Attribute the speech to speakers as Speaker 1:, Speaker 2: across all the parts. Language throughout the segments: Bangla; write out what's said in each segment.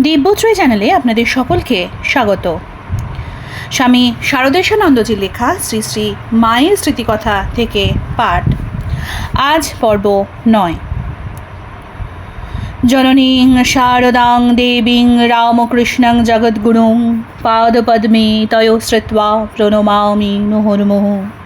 Speaker 1: দিব্যত্রয় চ্যানেলে আপনাদের সকলকে স্বাগত। স্বামী শারদেশানন্দজির লেখা শ্রী শ্রী মায়ের স্মৃতিকথা থেকে পাঠ। আজ পর্ব নয়। জননীং শারদাং দেবীং রামকৃষ্ণং জগদ্গুরুং পাদপদ্মে তয় শ্রুত্বা প্রণমামি মুহুর্মুহু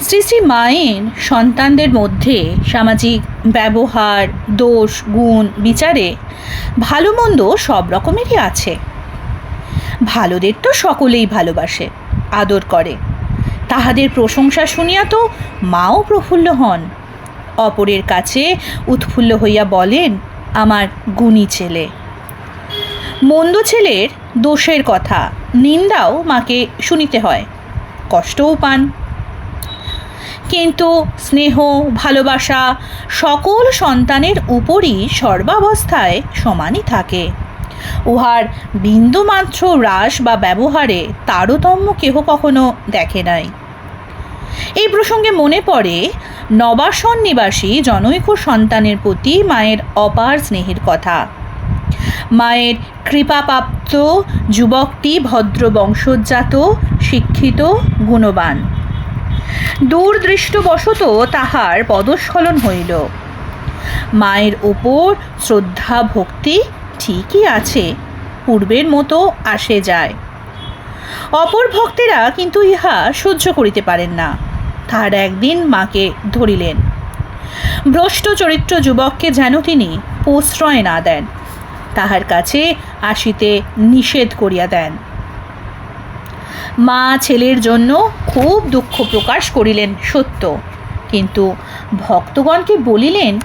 Speaker 1: শ্রী শ্রী মায়ের সন্তানদের মধ্যে সামাজিক ব্যবহার, দোষ, গুণ, বিচারে ভালো মন্দ সব রকমেরই আছে। ভালোদের তো সকলেই ভালোবাসে, আদর করে। তাহাদের প্রশংসা শুনিয়া তো মাও প্রফুল্ল হন। অপরের কাছে উৎফুল্ল হইয়া বলেন, আমার গুণী ছেলে। মন্দ ছেলের দোষের কথা, নিন্দাও মাকে শুনিতে হয়। কষ্টও পান। কিন্তু স্নেহ, ভালোবাসা সকল সন্তানের উপরই সর্বাবস্থায় সমানই থাকে। উহার বিন্দুমাত্র হ্রাস বা ব্যবহারে তারতম্য কেহ কখনো দেখে নাই। এই প্রসঙ্গে মনে পড়ে, নবাসন নিবাসী জনৈক সন্তানের প্রতি মায়ের অপার স্নেহের কথা। মায়ের কৃপাপ্রাপ্ত, যুবকটি ভদ্র বংশোজ্জাত শিক্ষিত, গুণবান। দূরদৃষ্টবশত তাহার পদস্খলন হইল। মায়ের ওপর শ্রদ্ধা ভক্তি ঠিকই আছে, পূর্বের মতো আসে যায়। অপর ভক্তেরা কিন্তু ইহা সহ্য করিতে পারেন না। তাহার একদিন মাকে ধরিলেন। ভ্রষ্ট চরিত্র যুবককে যেন তিনি প্রশ্রয় না দেন, তাহার কাছে আসিতে নিষেধ করিয়া দেন। মা ছেলের জন্য খুব দুঃখ প্রকাশ করিলেন সত্য। কিন্তু ভক্তগণকে বলিলেন?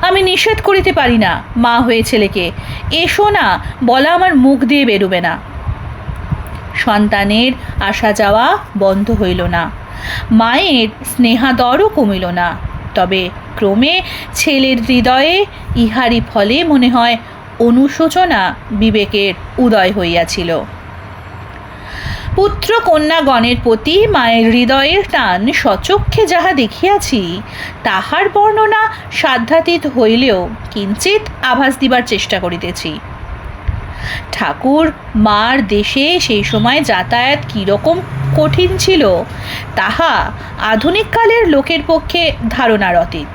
Speaker 1: আমি নিষেধ করিতে পারি না, মা হয়ে ছেলেকে। এসো না, বলা আমার মুখ দিয়ে বেরোবে না। সন্তানের আসা যাওয়া বন্ধ হইল না। মায়ের স্নেহাদরও কমিল না। তবে ক্রমে ছেলের হৃদয়ে ইহারি ফলে মনে হয় অনুশোচনা বিবেকের উদয় হইয়াছিল। পুত্র কন্যাগণের প্রতি মায়ের হৃদয়ের টান সচক্ষে যাহা দেখিয়াছি, তাহার বর্ণনা সাধ্যাতীত হইলেও কিঞ্চিত আভাস দিবার চেষ্টা করিতেছি। ঠাকুর, মার দেশে সেই সময় যাতায়াত কীরকম কঠিন ছিল, তাহা আধুনিককালের লোকের পক্ষে ধারণার অতীত।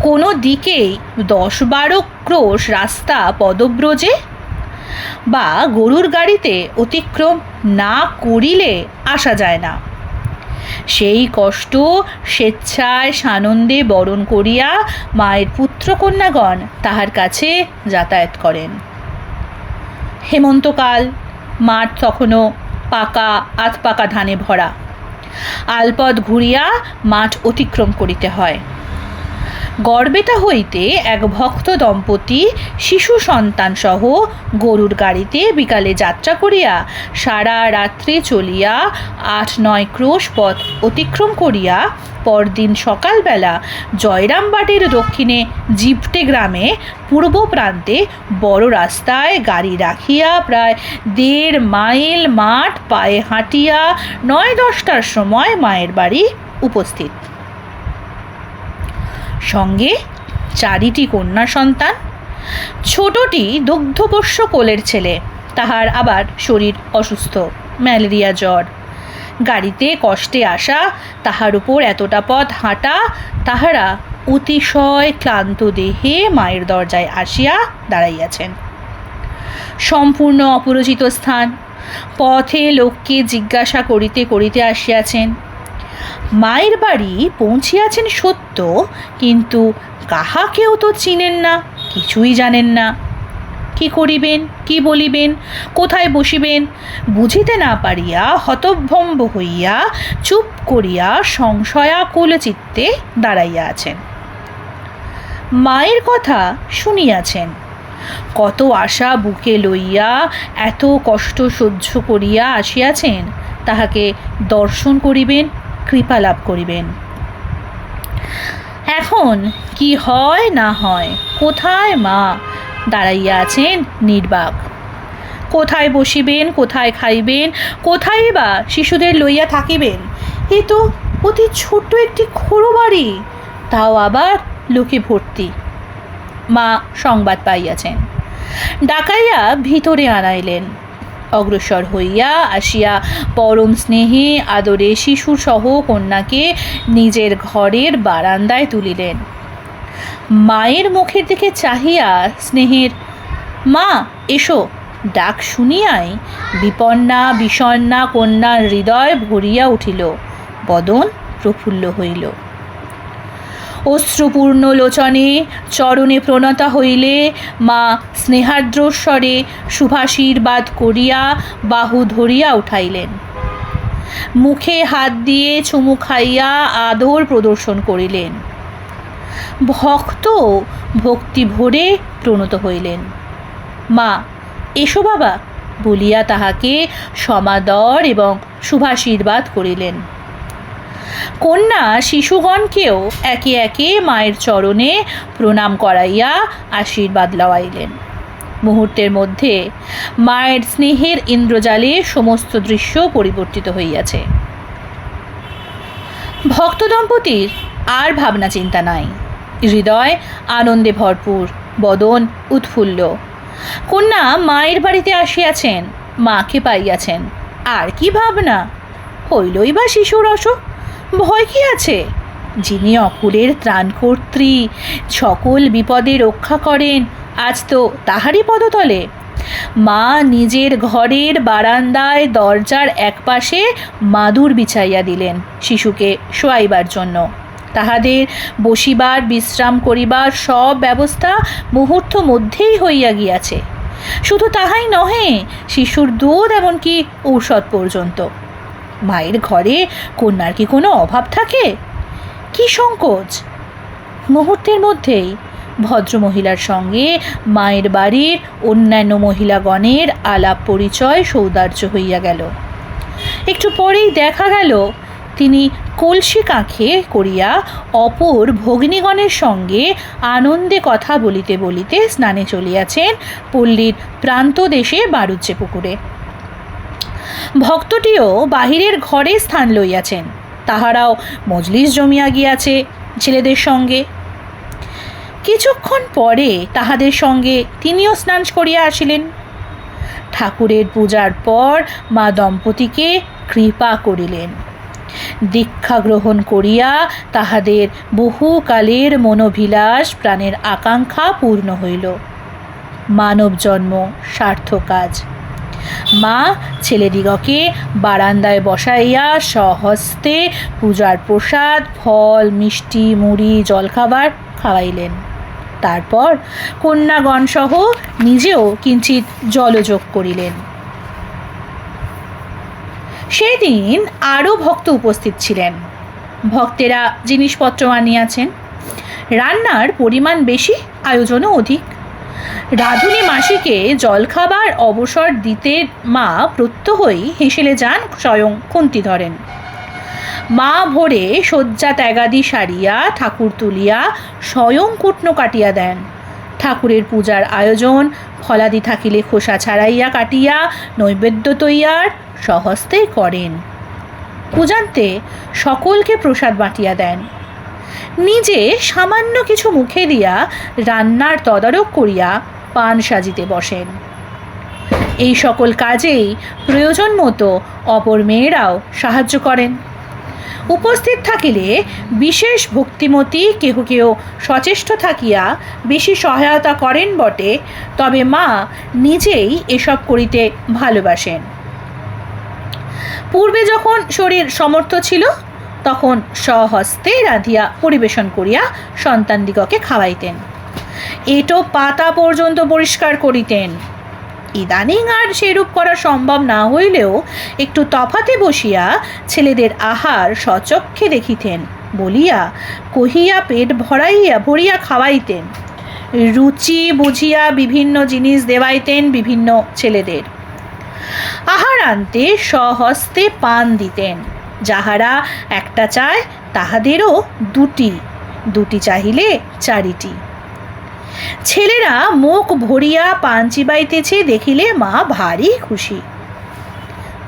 Speaker 1: কোনো দিকেই দশ বারো ক্রোশ রাস্তা পদব্রজে বা গরুর গাড়িতে অতিক্রম না করিলে আসা যায় না। সেই কষ্ট স্বেচ্ছায় সানন্দে বরণ করিয়া মায়ের পুত্রকন্যাগণ তাহার কাছে যাতায়াত করেন। হেমন্তকাল, মাঠ তখনও পাকা আধ পাকা ধানে ভরা। আলপদ ঘুরিয়া মাঠ অতিক্রম করিতে হয়। গড়বেটা হইতে এক ভক্ত দম্পতি, শিশু সন্তান সহ গরুর গাড়িতে বিকালে যাত্রা করিয়া সারা রাত্রি চলিয়া আট নয় ক্রোশ পথ অতিক্রম করিয়া পরদিন সকালবেলা জয়রামবাটির দক্ষিণে জিপটে গ্রামে পূর্ব প্রান্তে বড় রাস্তায় গাড়ি রাখিয়া প্রায় দেড় মাইল মাঠ পায়ে হাঁটিয়া নয় দশটার সময় মায়ের বাড়ি উপস্থিত। সঙ্গে চারিটি কন্যা সন্তান। ছোটটি দুগ্ধপোষ্য কোলের ছেলে, তাহার আবার শরীর অসুস্থ, ম্যালেরিয়া জ্বর। গাড়িতে কষ্টে আসা, তাহার উপর এতটা পথ হাঁটা, তাহারা অতিশয় ক্লান্ত দেহে মায়ের দরজায় আসিয়া দাঁড়াইয়াছেন। সম্পূর্ণ অপরিচিত স্থান। পথে লোককে জিজ্ঞাসা করিতে করিতে আসিয়াছেন মায়ের বাড়ি পৌঁছিয়াছেন সত্য, কিন্তু কাহাকেও তো চিনেন না, কিছুই জানেন না। কি করিবেন, কি বলিবেন, কোথায় বসিবেন, বুঝিতে না পারিয়া হতভম্ব হইয়া চুপ করিয়া সংশয়াকুল চিত্তে দাঁড়াইয়া আছেন। মায়ের কথা শুনিয়াছেন। কত আশা বুকে লইয়া, এত কষ্ট সহ্য করিয়া আসিয়াছেন, তাহাকে দর্শন করিবেন কৃপা লাভ করিবেন। এখন কি হয় না হয়, কোথায় মা দাঁড়াইয়া আছেন নির্বাক? কোথায় বসিবেন, কোথায় খাইবেন, কোথায় বা শিশুদের লইয়া থাকিবেন? এ তো অতি ছোট্ট একটি খোড়ো বাড়ি, তাও আবার লোকে ভর্তি। মা সংবাদ পাইয়াছেন। ডাকাইয়া ভিতরে আনাইলেন। অগ্রসর হইয়া আসিয়া পরম স্নেহে আদরে শিশুসহ কন্যাকে নিজের ঘরের বারান্দায় তুলিলেন। মায়ের মুখের দিকে চাহিয়া স্নেহের, মা, এসো, ডাক শুনিয়াই বিপন্না, বিষণ্না কন্যার হৃদয় ভরিয়া উঠিল। বদন প্রফুল্ল হইল। অশ্রুপূর্ণ লোচনে চরণে প্রণতা হইলে মা স্নেহার্দ্রস্বরে শুভাশীর্বাদ করিয়া বাহু ধরিয়া উঠাইলেন। মুখে হাত দিয়ে চুমু খাইয়া আদর প্রদর্শন করিলেন। ভক্ত ভক্তি ভরে প্রণত হইলেন। মা, এসো বাবা, বলিয়া তাহাকে সমাদর এবং শুভাশীর্বাদ করিলেন। কন্যা শিশুগণকেও একে একে মায়ের চরণে প্রণাম করাইয়া আশীর্বাদ লওয়াইলেন। মুহূর্তের মধ্যে মায়ের স্নেহের ইন্দ্রজালে সমস্ত দৃশ্য পরিবর্তিত হইয়াছে। ভক্ত দম্পতির আর ভাবনা চিন্তা নাই। হৃদয় আনন্দে ভরপুর, বদন উৎফুল্ল। কন্যা মায়ের বাড়িতে আসিয়াছেন, মাকে পাইয়াছেন। আর কি ভাবনা? হইলই বা শিশুর অসুখ। ভয় কি আছে? যিনি অকুলের ত্রাণকর্ত্রী, সকল বিপদে রক্ষা করেন, আজ তো তাহারই পদতলে। মা নিজের ঘরের বারান্দায় দরজার একপাশে মাদুর বিছাইয়া দিলেন শিশুকে শোয়াইবার জন্য। তাহাদের বসিবার, বিশ্রাম করিবার সব ব্যবস্থা মুহূর্ত মধ্যেই হইয়া গিয়াছে। শুধু তাহাই নহে, শিশুর দুধ এমনকি ঔষধ পর্যন্ত। মায়ের ঘরে কন্যার কি কোনো অভাব থাকে? কি সংকোচ? মুহূর্তের মধ্যেই ভদ্রমহিলার সঙ্গে মায়ের বাড়ির অন্যান্য মহিলাগণের আলাপ পরিচয় সৌদার্য হইয়া গেল। একটু পরেই দেখা গেল, তিনি কলসি কাঁখে করিয়া অপর ভগ্নীগণের সঙ্গে আনন্দে কথা বলিতে বলিতে স্নানে চলিয়াছেন পল্লীর প্রান্ত দেশে বারুজ্জে পুকুরে। ভক্তটিও বাহিরের ঘরে স্থান লইয়াছেন। তাহারাও মজলিস জমিয়া গিয়াছে ছেলেদের সঙ্গে। কিছুক্ষণ পরে তাহাদের সঙ্গে তিনিও স্নান করিয়া আসিলেন। ঠাকুরের পূজার পর মা দম্পতিকে কৃপা করিলেন। দীক্ষা গ্রহণ করিয়া তাহাদের বহুকালের মনোভিলাস প্রাণের আকাঙ্ক্ষা পূর্ণ হইল। মানব জন্ম সার্থক কাজ মা, ছেলেদিগকে বারান্দায় বসাইয়া সহস্তে পূজার প্রসাদ, ফল, মিষ্টি, মুড়ি, জলখাবার খাওয়াইলেন। তারপর কন্যাগণসহ নিজেও কিঞ্চিত জলযোগ করিলেন। সেই দিন আরও ভক্ত উপস্থিত ছিলেন। ভক্তেরা জিনিসপত্র আনিয়াছেন। রান্নার পরিমাণ বেশি, আয়োজনও অধিক। রাধুনী মাসিকে জলখাবার অবসর দিতে মা প্রত্যহই হেসেলে যান স্বয়ং খুন্তি ধরেন মা ভোরে শয্যা ত্যাগাদি সারিয়া ঠাকুর তুলিয়া স্বয়ং কুটনো কাটিয়া দেন। ঠাকুরের পূজার আয়োজন, ফলাদি থাকিলে খোসা ছাড়াইয়া কাটিয়া, নৈবেদ্য তৈয়ার সহস্তেই করেন। পূজান্তে সকলকে প্রসাদ বাটিয়া দেন। নিজে সামান্য কিছু মুখে দিয়া রান্নার তদারক করিয়া পান সাজিতে বসেন। এই সকল কাজেই প্রয়োজন মতো অপর মেয়েরাও সাহায্য করেন। উপস্থিত থাকিলে বিশেষ ভক্তিমতী কেহ কেউ সচেষ্ট থাকিয়া বেশি সহায়তা করেন বটে, তবে মা নিজেই এসব করিতে ভালোবাসেন। পূর্বে যখন শরীর সমর্থ ছিল, তখন স্বহস্তে রাধিয়া পরিবেশন করিয়া সন্তানদিগকে খাওয়াইতেন। এটো পাতা পর্যন্ত পরিষ্কার করিতেন। ইদানিং আর সেরূপ করা সম্ভব না হইলেও একটু তফাতে বসিয়া ছেলেদের আহার সচক্ষে দেখিতেন, বলিয়া কহিয়া পেট ভরাইয়া ভরিয়া খাওয়াইতেন। রুচি বুঝিয়া বিভিন্ন জিনিস দেওয়াইতেন বিভিন্ন ছেলেদের। আহার আনতে স্বহস্তে পান দিতেন। যাহারা একটা চায় তাহাদেরও দুটি দুটি চাহিলে চারিটি। ছেলেরা মুখ ভরিয়া পান চিবাইতেছে, দেখিলে মা ভারী খুশি।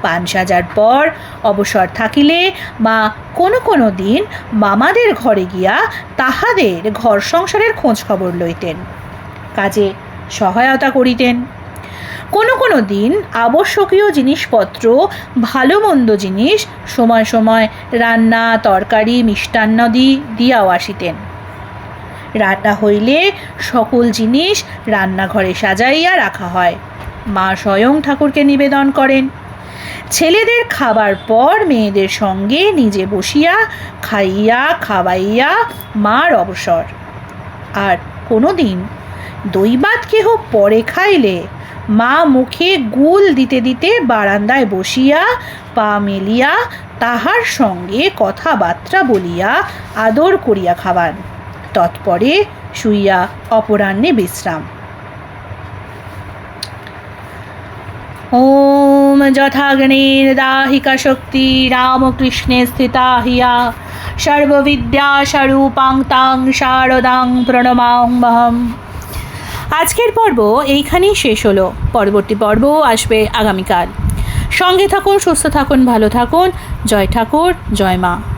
Speaker 1: পান সাজার পর অবসর থাকিলে মা কোনো কোনো দিন মামাদের ঘরে গিয়া তাহাদের ঘর সংসারের খোঁজ খবর লইতেন, কাজে সহায়তা করিতেন। কোনো কোনো দিন আবশ্যকীয় জিনিসপত্র ভালো মন্দ জিনিস, সময় সময় রান্না, তরকারি মিষ্টান্নাদি দিয়াও আসিতেন। রান্না হইলে সকল জিনিস রান্নাঘরে সাজাইয়া রাখা হয়। মা স্বয়ং ঠাকুরকে নিবেদন করেন। ছেলেদের খাবার পর মেয়েদের সঙ্গে নিজে বসিয়া খাইয়া খাওয়াইয়া মার অবসর। আর কোনো দিন দৈবাত কেহ পরে খাইলে মা মুখে গুল দিতে দিতে বারান্দায় বসিয়া পা মেলিয়া তাহার সঙ্গে কথাবার্তা বলিয়া আদর করিয়া খাওয়ান। তৎপরে শুইয়া অপরাহ্নে বিশ্রাম। ॐ যথাগ্নির্দাহিকা শক্তি রামকৃষ্ণে স্থিতা হিয়া। সর্ববিদ্যা সর্ববিদ্যাস্বরূপাং তাং শারদাং প্রণমাম্যহম আজকের পর্ব এইখানেই শেষ হলো। পরবর্তী পর্ব আসবে আগামীকাল। সঙ্গে থাকুন, সুস্থ থাকুন, ভালো থাকুন। জয় ঠাকুর, জয় মা।